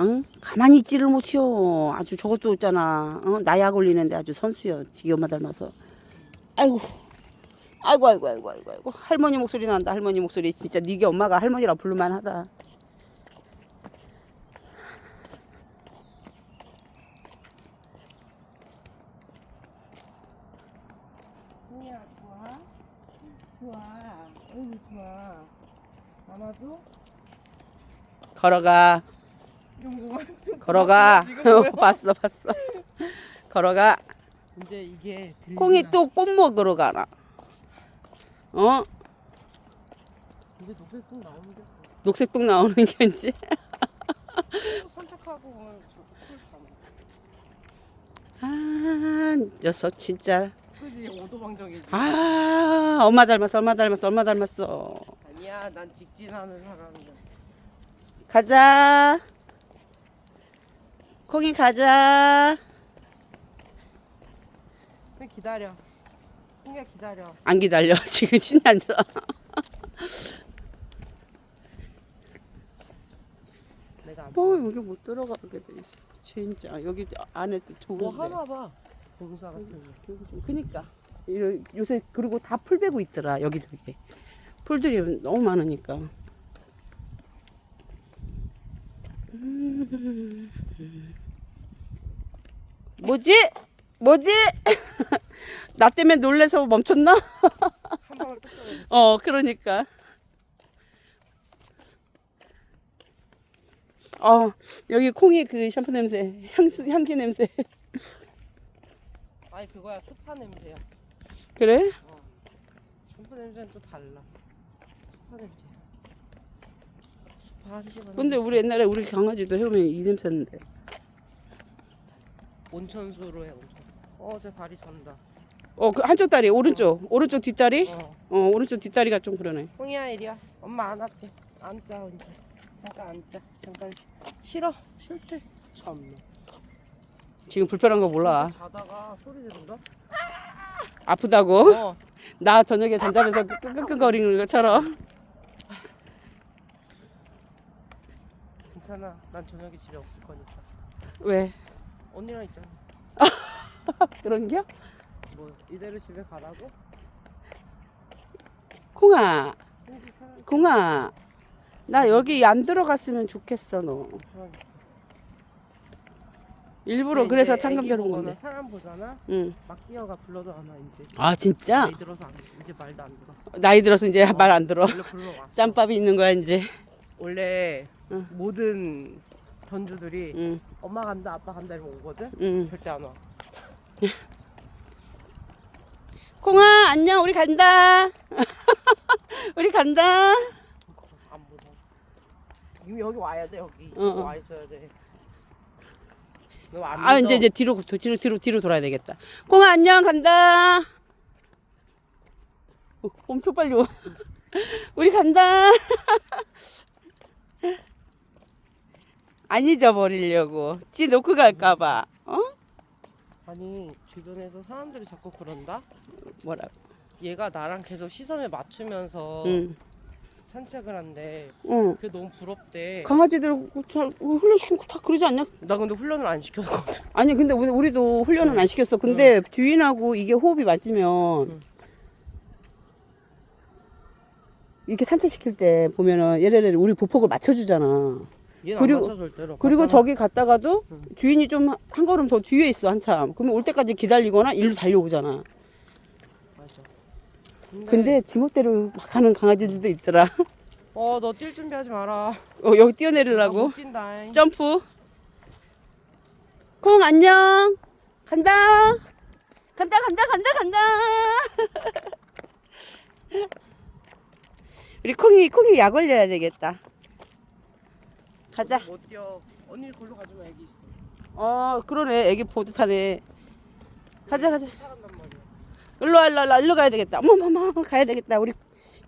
응? 가만히 있지를 못해요. 아주 저것도 있잖아. 어? 나약 올리는데 아주 선수요. 지기 엄마 닮아서. 아이고. 아이고 아이고 아이고 아이고 아이고 할머니 목소리 난다 할머니 목소리 진짜 니게 엄마가 할머니라 부를만 하다 좋아? 어이 좋아. 아마도 걸어가. 걸어가. 봤어 봤어. 걸어가. 근데 이게 들리나? 콩이 또 꽃 먹으러 가나? 어? 이게 녹색도 나오는데 녹색 똥 나오는 게지? 또 선택하고 저풀 아 녀석 진짜. 그지 오도방정이지. 아 엄마 닮았어 엄마 닮았어 엄마 닮았어. 아니야 난 직진하는 사람이야. 가자. 콩이 가자. 기다려. 그냥 기다려. 안 기다려. 지금 신난다. 내가 안. 어 여기 못 들어가게 돼 있어. 진짜. 여기 안에 좋은데. 뭐 하나 봐. 공사 같은 거. 그니까. 이- 요새 그리고 다 풀 베고 있더라 여기저기. 풀들이 너무 많으니까 음. 뭐지 뭐지 나 때문에 놀래서 멈췄나. 어 그러니까 어 여기 콩이 그 샴푸 냄새 향수 향기 냄새 아니 그거야 스파 냄새야. 그래 샴푸 냄새는 또 달라. 스파 냄새. 스파 한 시간. 근데 우리 옛날에 우리 강아지도 해오면 이 냄새인데 온천수로 해 온천. 어 제 다리 전다. 어 그 한쪽 다리 오른쪽 오른쪽 뒷다리 어. 어 오른쪽 뒷다리가 좀 그러네 홍이야 이리 와. 엄마 안 할게. 앉자 혼자. 잠깐 앉자. 잠깐 싫어. 싫대. 참네. 지금 불편한 거 몰라 자다가 소리 지른다. 아프다고 어. 나 저녁에 잠자면서 끙끙거리는 것처럼 괜찮아. 난 저녁에 집에 없을 거니까. 왜 언니랑 있잖아. 그런겨 뭐 이대로 집에 가라고? 콩아 사. 콩아 나 여기 안 들어갔으면 좋겠어 너 그러니까. 일부러 그래서 애기 창금 겨룬 보거나 건데 사람 보잖아. 응. 막 뛰어가 불러도 안 와 이제. 아 진짜 나이 들어서 안, 이제 말도 안 들어. 나이 들어서 이제 말 안 들어 원래 불러왔어. 짬밥이 있는 거야 이제 원래 응. 모든 견주들이 응, 엄마 간다 아빠 간다 이러면 오거든. 응. 절대 안 와. 콩아 안녕 우리 간다 우리 간다 안 보자. 이미 여기 와야 돼 여기. 어, 어. 와 있어야 돼. 아 이제 이제 뒤로 뒤로 뒤로 뒤로 돌아야 되겠다 콩아 안녕 간다 어, 엄청 빨리 와 우리 간다 안 잊어버리려고 지 놓고 갈까봐 어 아니 주변에서 사람들이 자꾸 그런다. 뭐라고 얘가 나랑 계속 시선을 맞추면서 응 산책을 한대. 응. 그게 너무 부럽대. 강아지들 잘 훈련 시키고 다 그러지 않냐? 나 근데 훈련을 안 시켰거든. 아니 근데 우리- 우리도 훈련은 안 시켰어. 근데 주인하고 이게 호흡이 맞으면 응. 이렇게 산책 시킬 때 보면은 얘네들 우리 보폭을 맞춰주잖아. 그리고-. 그리고 저기 갔다가도 응. 주인이 좀 한 걸음 더 뒤에 있어 한참. 그러면 올 때까지 기다리거나 일로 달려오잖아. 맞아. 근데 지멋대로 막 가는 강아지들도 있더라. 어 너 뛸 준비하지 마라. 어, 여기 나 뛰어내리려고 못 뛴다. 점프. 콩 안녕. 간다. 간다 간다 간다 간다. 우리 콩이 콩이 약 올려야 되겠다. 가자. 못 뛰어. 언니 걸로 가지마 애기 있어. 어 그러네. 애기 보드 타네. 가자 가자. 타간단 말이야. 일로 와 일로 와 일로 가야 되겠다. 어머머머 가야 되겠다. 우리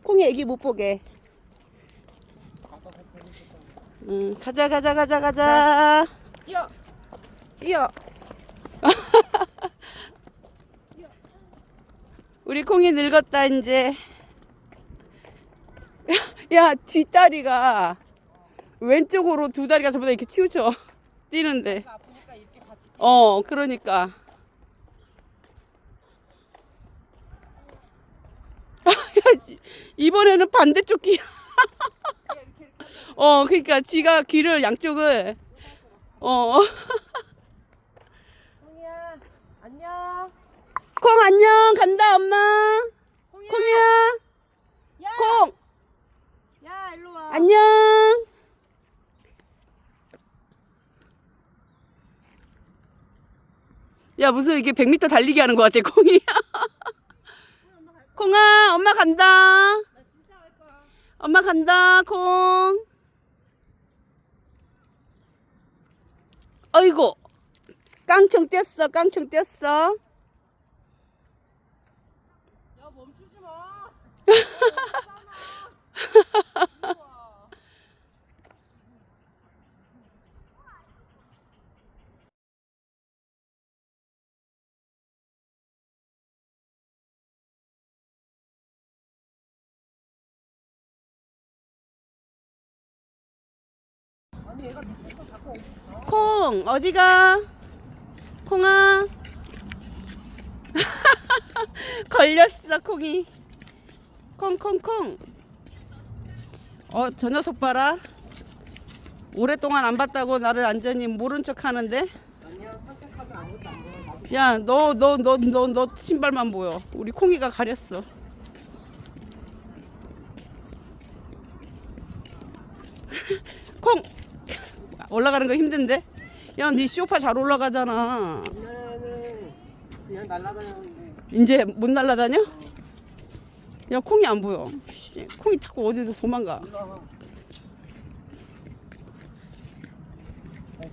콩이 애기 못 보게. 아까 그. 응 가자 가자 가자 가자. 뛰어. 뛰어. 우리 콩이 늙었다 이제. 야 뒷다리가 왼쪽으로 두 다리가 전부 다 이렇게 치우쳐. 뛰는데. 어 그러니까. 야, 이번에는 반대쪽 귀. 어 그러니까 지가 귀를 양쪽을. 어. 홍이야 안녕. 콩 안녕. 간다 엄마. 콩이야. 야, 콩. 야 일로 와. 안녕 야 무슨 이게 100m 달리기 하는 것 같아 콩이. 콩아 엄마 간다. 엄마 간다 콩. 어이구. 깡총 뛰었어 깡총 뛰었어. 야 멈추지 마 어, 없잖아. 일로 와. 아니 얘가 밑에 거 자꾸 콩 어디가? 콩아. 걸렸어 콩이. 콩콩콩. 어저 녀석 봐라. 오랫동안 안 봤다고 나를 완전히 모른 척 하는데? 야 너 너 너 너 너 신발만 보여. 우리 콩이가 가렸어. 콩! 올라가는 거 힘든데 야 네 쇼파 잘 올라가잖아. 옛날에는 그냥 날라다녔는데. 이제 못 날라다녀? 야 콩이 안 보여. 씨, 콩이 타고 어디로 도망가. 올라가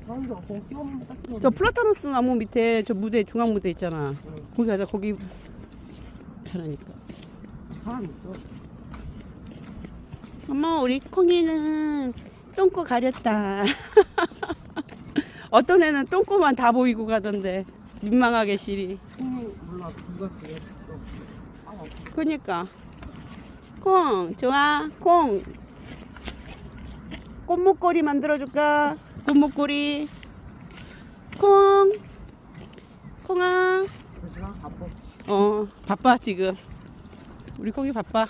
사람들 그냥 뛰어오는 딱 뛰어 저 플라타노스 나무 밑에 저 무대 중앙 무대 있잖아. 거기 가자 거기. 편하니까. 사람 있어. 엄마 우리 콩이는 똥꼬 가렸다 어떤 애는 똥꼬만 다 보이고 가던데. 민망하게 시리. 몰라 아 그니까. 콩 좋아? 콩. 꽃목걸이 만들어줄까? 꽃목걸이. 콩. 콩아. 어 바빠 지금. 우리 콩이 바빠.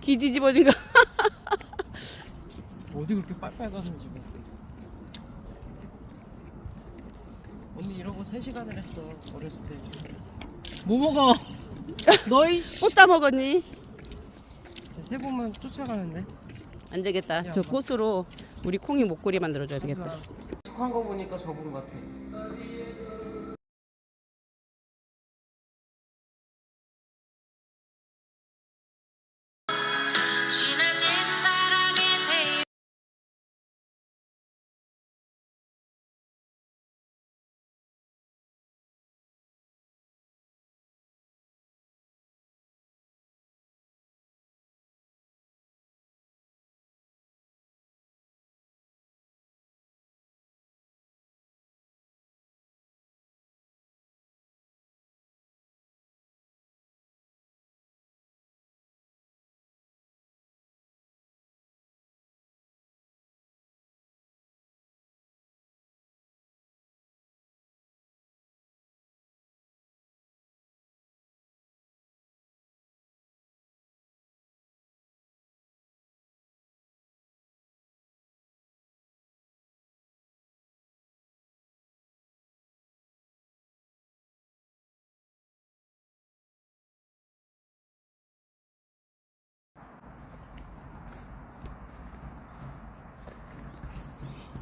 기 뒤집어진 거. 어디 그렇게 빨빨 가는지 언니 이러고 3시간을 했어 어렸을 때 뭐 먹어 너희 꽃따 먹었니? 세 번만 쫓아가는데. 안 되겠다. 저 꽃으로 우리 콩이 목걸이 만들어줘야 되겠다. 축한 거 보니까 저분 같아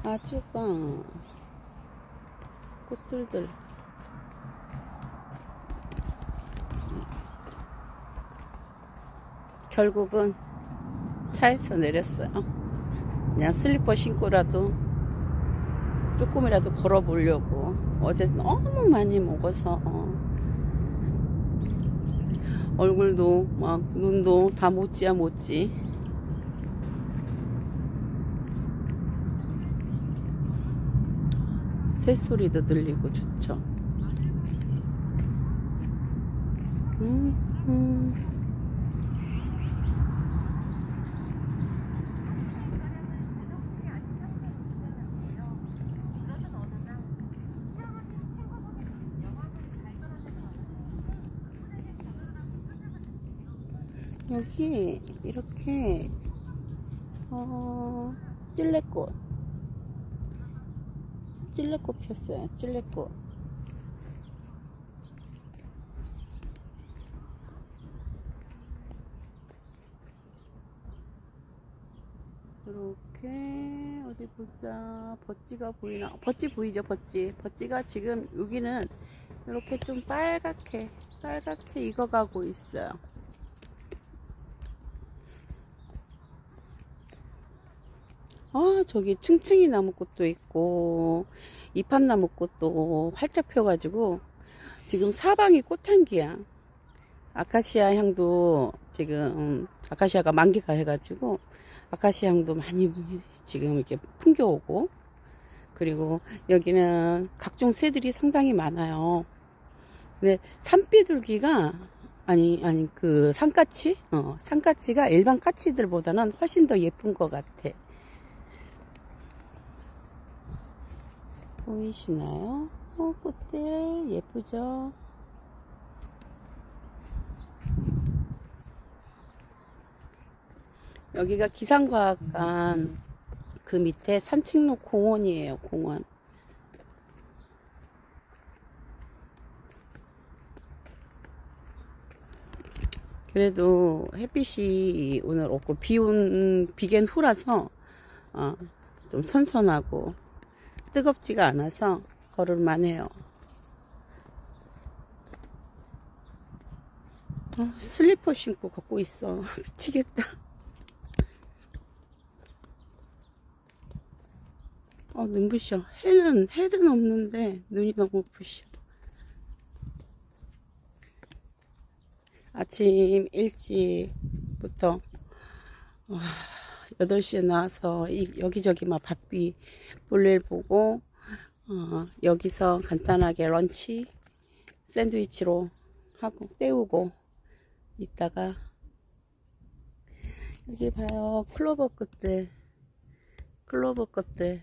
아주가 꽃들들. 결국은 차에서 내렸어요. 그냥 슬리퍼 신고라도 조금이라도 걸어 보려고. 어제 너무 많이 먹어서 얼굴도 막 눈도 다 못지야 못지 새소리도 들리고 좋죠. 음, 음. 여기 이렇게 어, 찔레꽃 찔레꽃 폈어요. 찔레꽃. 이렇게 어디 보자. 버찌가 보이나? 버찌 보이죠 버찌? 버찌가 지금 여기는 이렇게 좀 빨갛게 빨갛게 익어가고 있어요 아 저기 층층이 나무꽃도 있고 이팝나무꽃도 활짝 펴가지고 지금 사방이 꽃향기야 아카시아 향도 지금 아카시아가 만개가 해가지고 아카시아 향도 많이 지금 이렇게 풍겨오고 그리고 여기는 각종 새들이 상당히 많아요. 근데 산비둘기가 아니 아니 그 산까치 어 산까치가 일반 까치들보다는 훨씬 더 예쁜 것 같아. 보이시나요? 어 꽃들 예쁘죠? 여기가 기상과학관 그 밑에 산책로 공원이에요, 공원. 그래도 햇빛이 오늘 없고 비온 비겐 후라서 어, 좀 선선하고 뜨겁지가 않아서 걸을만 해요. 어, 슬리퍼 신고 걷고 있어. 미치겠다. 어, 눈부셔. 해는, 해는 없는데, 눈이 너무 부셔. 아침 일찍부터, 와, 8시에 나와서, 이, 여기저기 막 바삐 볼일 보고, 어, 여기서 간단하게 런치, 샌드위치로 하고, 때우고, 있다가, 여기 봐요. 클로버 꽃들. 클로버 꽃들.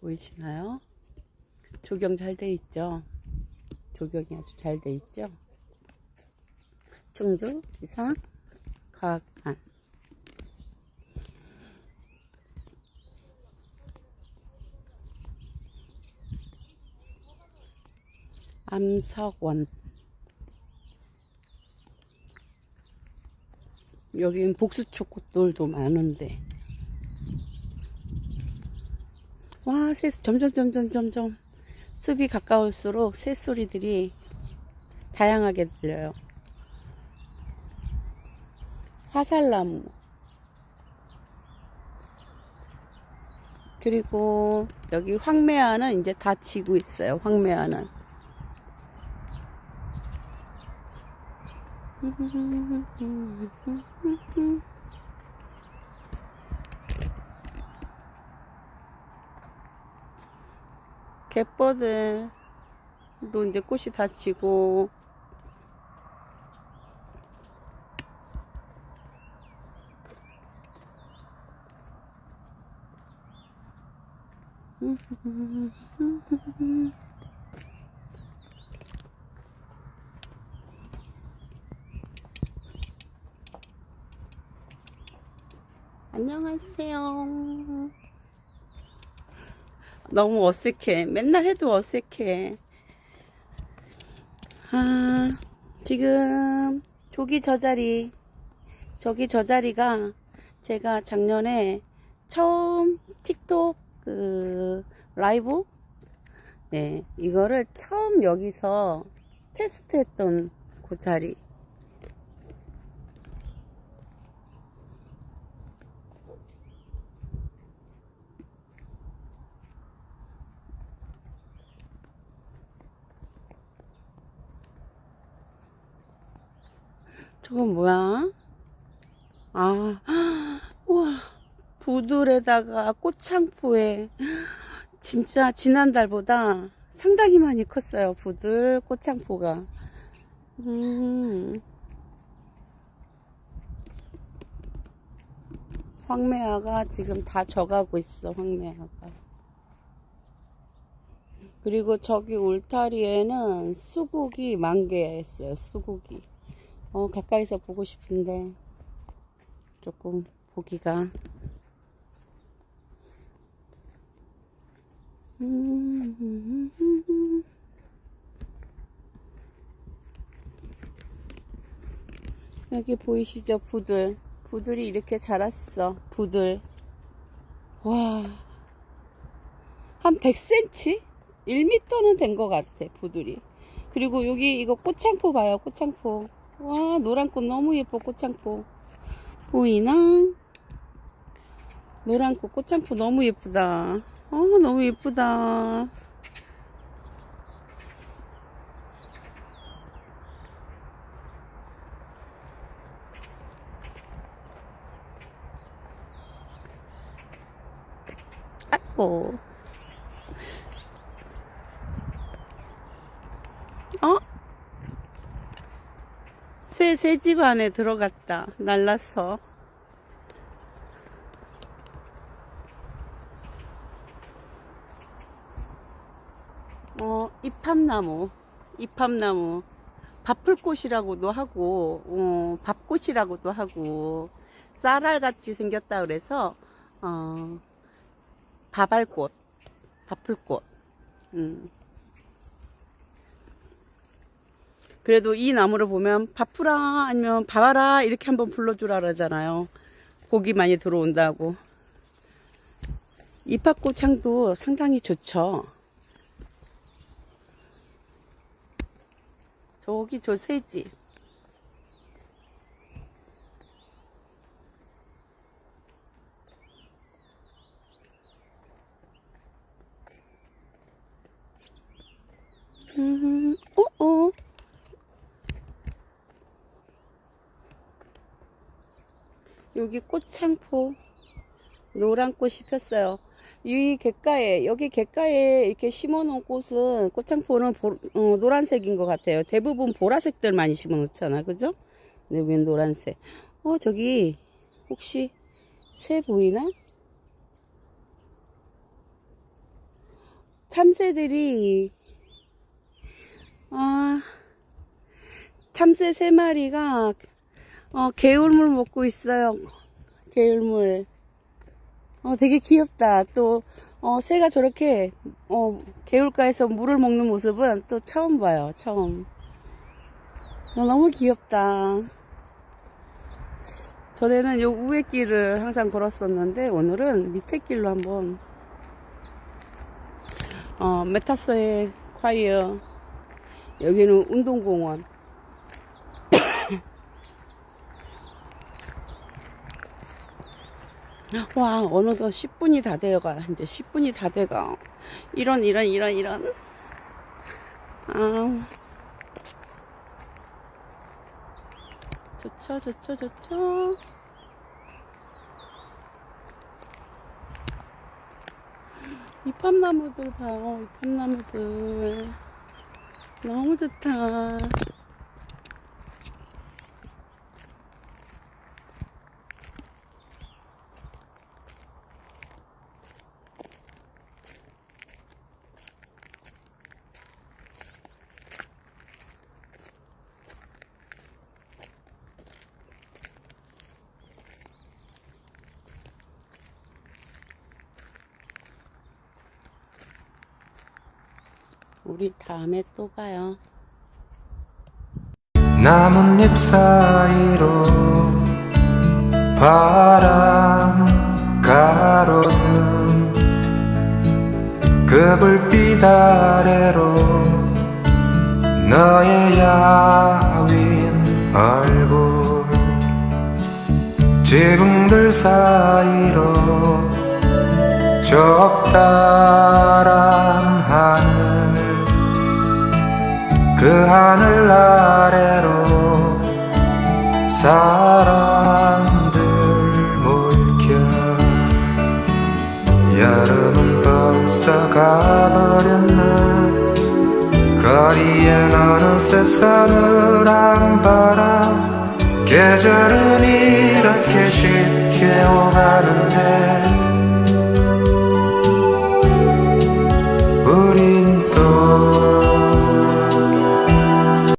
보이시나요? 조경 잘 돼 있죠? 조경이 아주 잘 돼 있죠? 충주 기상 과학관 암석원. 여긴 복수초 꽃들도 많은데. 와, 새, 점점, 점점, 점점, 숲이 가까울수록 새소리들이 다양하게 들려요. 화살나무. 그리고 여기 황매화는 이제 다 지고 있어요, 황매화는. 갯벌들도 이제 꽃이 다 지고 안녕하세요. 너무 어색해. 맨날 해도 어색해. 아, 지금 저기 저 자리, 저기 저 자리가 제가 작년에 처음 틱톡 그 라이브 네, 이거를 처음 여기서 테스트 했던 그 자리. 저건 뭐야? 아, 우와, 부들에다가 꽃창포에 진짜 지난달보다 상당히 많이 컸어요. 부들 꽃창포가. 음. 황매화가 지금 다 져가고 있어, 황매화가. 그리고 저기 울타리에는 수국이 만개했어요. 수국이. 어, 가까이서 보고 싶은데 조금 보기가 여기 보이시죠? 부들. 부들이 이렇게 자랐어. 부들. 와. 한 100cm? 1m는 된 것 같아, 부들이. 그리고 여기 이거 꽃창포 봐요, 꽃창포. 와, 노란 꽃 너무 예뻐, 꽃창포. 보이나? 노란 꽃 꽃창포 너무 예쁘다. 어, 너무 예쁘다. 아이고. 어? 새, 새집 안에 들어갔다. 날랐어. 어, 이팝나무. 이팝나무. 밥풀꽃이라고도 하고, 어, 밥꽃이라고도 하고, 쌀알같이 생겼다 그래서, 어, 바발꽃, 밥풀꽃. 음. 그래도 이 나무를 보면 밥풀아 아니면 밥아라 이렇게 한번 불러주라 그러잖아요. 고기 많이 들어온다고. 이파꽃 향도 상당히 좋죠. 저기 저 새지. 음, 어, 어. 여기 꽃창포 노란 꽃이 폈어요. 이 갯가에 여기 갯가에 이렇게 심어놓은 꽃은 꽃창포는 보- 어, 노란색인 것 같아요. 대부분 보라색들 많이 심어놓잖아, 그죠? 근데 여기는 노란색. 어 저기 혹시 새 보이나? 참새들이 아 참새 세 마리가 어, 개울물 먹고 있어요. 개울물. 어, 되게 귀엽다. 또, 어, 새가 저렇게, 어, 개울가에서 물을 먹는 모습은 또 처음 봐요. 처음. 어, 너무 귀엽다. 전에는 요 위에 길을 항상 걸었었는데, 오늘은 밑에 길로 한번, 어, 메타서의 콰이어. 여기는 운동공원. 와, 어느덧 10분이 다 돼가. 이제 10분이 다 돼가. 이런, 이런, 이런, 이런. 아. 좋죠, 좋죠, 좋죠. 이팝나무들 봐요, 이팝나무들. 너무 좋다. 우리 다음에 또 봐요. 나뭇잎 사이로 바람 가로등 그 불빛 아래로 너의 야윈 얼굴 지붕들 사이로 적다란 그 하늘 아래로 사람들 몰켜 여름은 벌써 가버렸나? 거리엔 어느새 서늘한 바람 계절은 이렇게 쉽게 오가는데